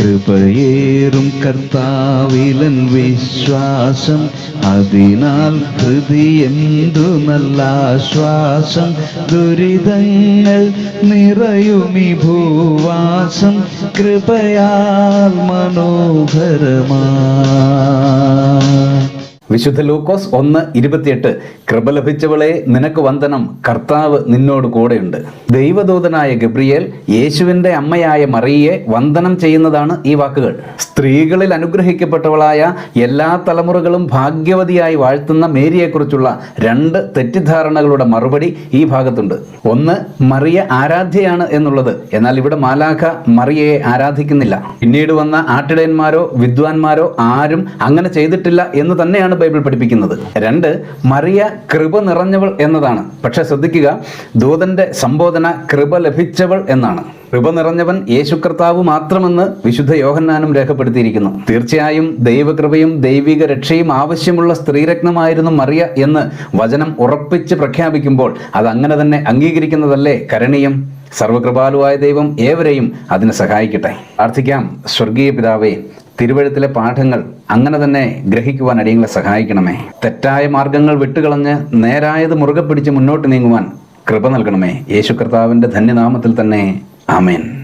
കൃപയേറും കർത്താവിലൻ വിശ്വാസം. അതിനാൽ ഹൃദയെന്തു നല്ല ആശ്വാസം. ദുരിതങ്ങൾ നിറയുമി ഭൂവാസം. കൃപയാൽ മനോഹരമാ വിശുദ്ധ ലൂക്കോസ് ഒന്ന് ഇരുപത്തിയെട്ട് കൃപ ലഭിച്ചവളെ നിനക്ക് വന്ദനം കർത്താവ് നിന്നോട് കൂടെയുണ്ട്. ദൈവദൂതനായ ഗബ്രിയേൽ യേശുവിന്റെ അമ്മയായ മറിയെ വന്ദനം ചെയ്യുന്നതാണ് ഈ വാക്കുകൾ. സ്ത്രീകളിൽ അനുഗ്രഹിക്കപ്പെട്ടവളായ എല്ലാ തലമുറകളും ഭാഗ്യവതിയായി വാഴ്ത്തുന്ന മേരിയെക്കുറിച്ചുള്ള രണ്ട് തെറ്റിദ്ധാരണകളുടെ മറുപടി ഈ ഭാഗത്തുണ്ട്. ഒന്ന് മറിയ ആരാധ്യയാണ് എന്നുള്ളത്. എന്നാൽ ഇവിടെ മാലാഖ മറിയയെ ആരാധിക്കുന്നില്ല. പിന്നീട് വന്ന ആട്ടിടയന്മാരോ വിദ്വാൻമാരോ ആരും അങ്ങനെ ചെയ്തിട്ടില്ല എന്ന് തന്നെയാണ് ബൈബിൾ പഠിപ്പിക്കുന്നത്. രണ്ട് മറിയ കൃപ നിറഞ്ഞവൾ എന്നതാണ്. പക്ഷെ ശ്രദ്ധിക്കുക ദൂതന്റെ സംബോധന കൃപ ലഭിച്ചവൾ എന്നാണ്. കൃപ നിറഞ്ഞവൻ യേശു കർത്താവ് മാത്രമെന്ന് വിശുദ്ധ യോഹന്നാനും രേഖപ്പെടുത്തിയിരിക്കുന്നു. തീർച്ചയായും ദൈവകൃപയും ദൈവിക രക്ഷയും ആവശ്യമുള്ള സ്ത്രീരത്നമായിരുന്നു മറിയ എന്ന് വചനം ഉറപ്പിച്ച് പ്രഖ്യാപിക്കുമ്പോൾ അത് അങ്ങനെ തന്നെ അംഗീകരിക്കുന്നതല്ലേ? കരണീയം സർവകൃപാലുവായ ദൈവം ഏവരെയും അതിനെ സഹായിക്കട്ടെ. പ്രാർത്ഥിക്കാം. സ്വർഗീയ പിതാവേ തിരുവഴുത്തിലെ പാഠങ്ങൾ അങ്ങനെ തന്നെ ഗ്രഹിക്കുവാൻ അടിയങ്ങളെ സഹായിക്കണമേ. തെറ്റായ മാർഗങ്ങൾ വിട്ടുകളഞ്ഞ് നേരായത് മുറുകെ പിടിച്ച് മുന്നോട്ട് നീങ്ങുവാൻ കൃപ നൽകണമേ. യേശു കർത്താവിന്റെ ധന്യനാമത്തിൽ തന്നെ ആമേൻ.